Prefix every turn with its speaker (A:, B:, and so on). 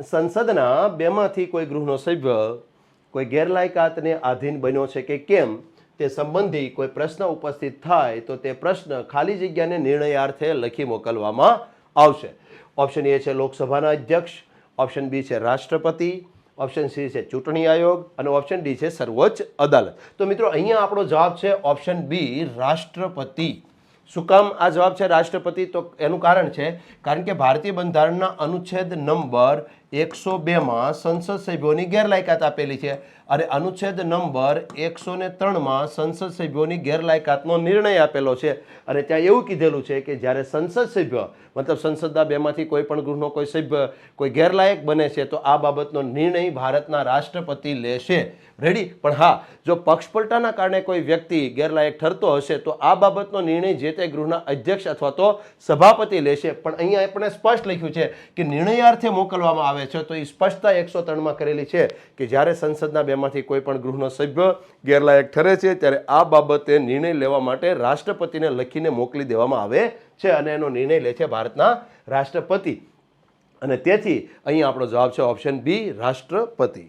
A: સંસદના બેમાંથી કોઈ ગૃહનો સભ્ય કોઈ ગેરલાયકાતને આધીન બન્યો છે કે કેમ, તે સંબંધી કોઈ પ્રશ્ન ઉપસ્થિત થાય તો તે પ્રશ્ન ખાલી જગ્યાને નિર્ણયાર્થે લખી મોકલવામાં આવશે. ઓપ્શન એ છે લોકસભાના અધ્યક્ષ, ઓપ્શન બી છે રાષ્ટ્રપતિ, ઓપ્શન સી છે ચૂંટણી આયોગ અને ઓપ્શન ડી છે સર્વોચ્ચ અદાલત. તો મિત્રો, અહીંયા આપણો જવાબ છે ઓપ્શન બી, રાષ્ટ્રપતિ. શું કામ આ જવાબ છે રાષ્ટ્રપતિ? તો એનું કારણ છે, કારણ કે ભારતીય બંધારણના અનુચ્છેદ નંબર એકસો બેમાં સંસદ સભ્યોની ગેરલાયકાત આપેલી છે અને અનુચ્છેદ નંબર એકસો ને ત્રણમાં સંસદ સભ્યોની ગેરલાયકાતનો નિર્ણય આપેલો છે. અને ત્યાં એવું કીધેલું છે કે જ્યારે સંસદ સભ્ય, મતલબ સંસદના બેમાંથી કોઈ પણ ગૃહનો કોઈ સભ્ય, કોઈ ગેરલાયક બને છે, તો આ બાબતનો નિર્ણય ભારતના રાષ્ટ્રપતિ લેશે. રેડી પણ હા, જો પક્ષપલટાના કારણે કોઈ વ્યક્તિ ગેરલાયક ઠરતો હશે, તો આ બાબતનો નિર્ણય જે તે ગૃહના અધ્યક્ષ અથવા તો સભાપતિ લેશે. પણ અહીંયા આપણે સ્પષ્ટ લખ્યું છે કે નિર્ણયાર્થે મોકલવામાં આવે છે તો એ સ્પષ્ટતા એકસો ત્રણમાં કરેલી છે કે જ્યારે સંસદના બેમાંથી કોઈ પણ ગૃહનો સભ્ય ગેરલાયક ઠરે છે, ત્યારે આ બાબતે નિર્ણય લેવા માટે રાષ્ટ્રપતિને લખીને મોકલી દેવામાં આવે છે અને એનો નિર્ણય લે છે ભારતના રાષ્ટ્રપતિ. અને તેથી અહીં આપણો જવાબ છે ઓપ્શન બી, રાષ્ટ્રપતિ.